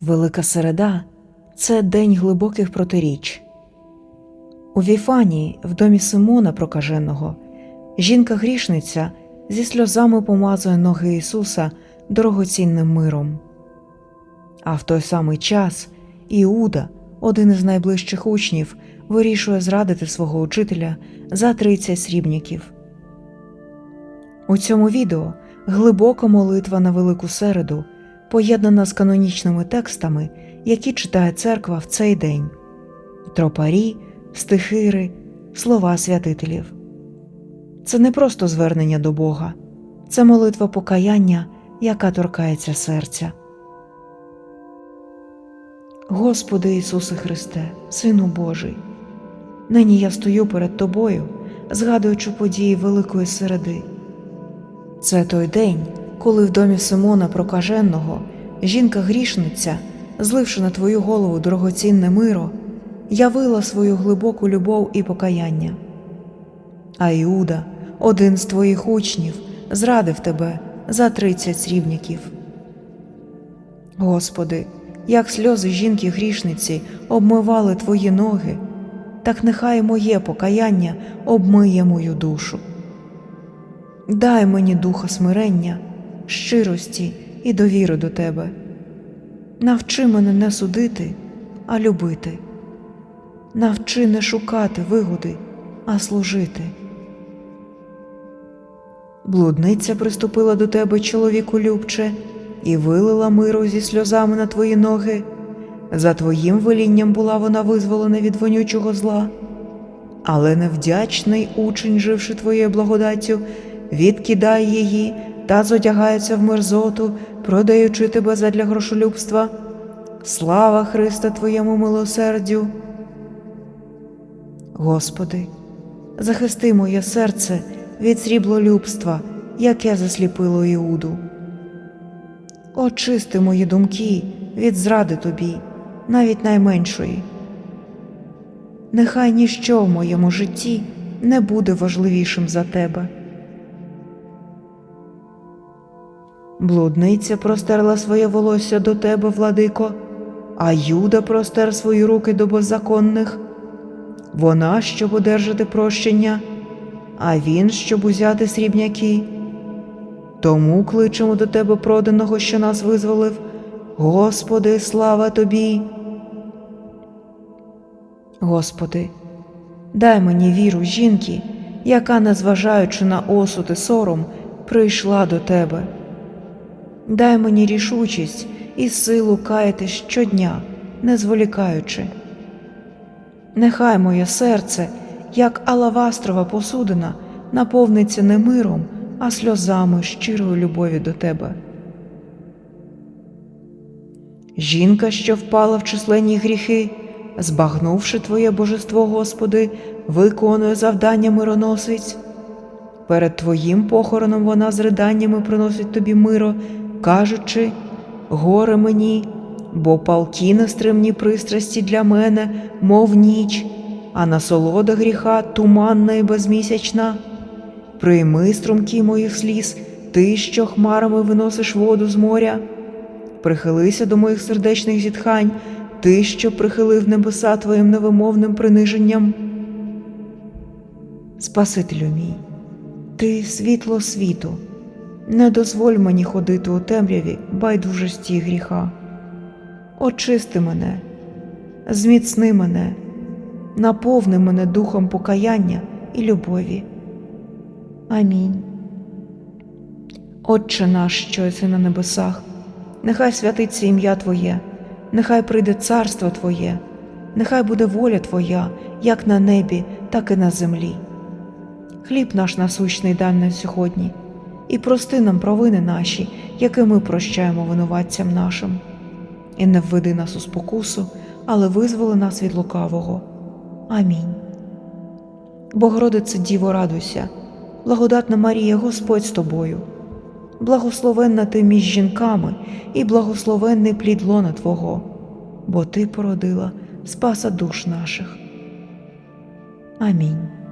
Велика середа це день глибоких протиріч. У Віфанії, в домі Симона Прокаженого, жінка-грішниця зі сльозами помазує ноги Ісуса дорогоцінним миром. А в той самий час Іуда, один із найближчих учнів, вирішує зрадити свого учителя за 30 срібняків. У цьому відео глибока молитва на Велику Середу, поєднана з канонічними текстами, які читає церква в цей день тропарі, стихири, слова святителів. Це не просто звернення до Бога, це молитва покаяння, яка торкається серця. Господи Ісусе Христе, Сину Божий, нині я стою перед Тобою, згадуючи події Великої Середи. Це той день, коли в домі Симона Прокаженого жінка-грішниця, зливши на твою голову дорогоцінне миро, явила свою глибоку любов і покаяння. А Іуда, один з твоїх учнів, зрадив тебе за тридцять срібняків. Господи, як сльози жінки грішниці обмивали твої ноги, так нехай моє покаяння обмиє мою душу. Дай мені духа смирення, щирості і довіри до тебе. Навчи мене не судити, а любити. Навчи не шукати вигоди, а служити. Блудниця приступила до тебе, чоловіку любче, і вилила миру зі сльозами на твої ноги. За твоїм велінням була вона визволена від вонючого зла. Але невдячний учень, живши твоєю благодаттю, відкидає її та зодягається в мерзоту, продаючи тебе задля грошолюбства. Слава Христа Твоєму милосердю. Господи, захисти моє серце від сріблолюбства, яке засліпило Іуду. Очисти мої думки від зради тобі, навіть найменшої. Нехай ніщо в моєму житті не буде важливішим за тебе. Блудниця простерла своє волосся до тебе, владико, а Юда простер свої руки до беззаконних. Вона, щоб одержати прощення, а він, щоб узяти срібняки. Тому кличемо до тебе проданого, що нас визволив. Господи, слава тобі. Господи, дай мені віру жінки, яка, незважаючи на осуд і сором, прийшла до тебе. Дай мені рішучість і силу каяти щодня, не зволікаючи. Нехай моє серце, як алавастрова посудина, наповниться не миром, а сльозами щирої любові до тебе. Жінка, що впала в численні гріхи, збагнувши Твоє божество, Господи, виконує завдання мироносиць. Перед Твоїм похороном вона з риданнями приносить тобі миро, кажучи горе мені, бо палкі нестримні пристрасті для мене, мов ніч, а насолода гріха туманна і безмісячна. Прийми струмки моїх сліз, ти, що хмарами виносиш воду з моря. Прихилися до моїх сердечних зітхань, ти, що прихилив небеса твоїм невимовним приниженням. Спасителю мій, ти світло світу, не дозволь мені ходити у темряві байдужості й гріха. Очисти мене, зміцни мене, наповни мене духом покаяння і любові. Амінь. Отче наш, що єси на небесах, нехай святиться ім'я Твоє, нехай прийде царство Твоє, нехай буде воля Твоя, як на небі, так і на землі. Хліб наш насущний дай нам сьогодні, і прости нам провини наші, які ми прощаємо винуватцям нашим. І не введи нас у спокусу, але визволи нас від лукавого. Амінь. Богородице Діво, радуйся, благодатна Марія, Господь з тобою, благословенна ти між жінками і благословенний плід лона Твого, бо Ти породила Спаса душ наших. Амінь.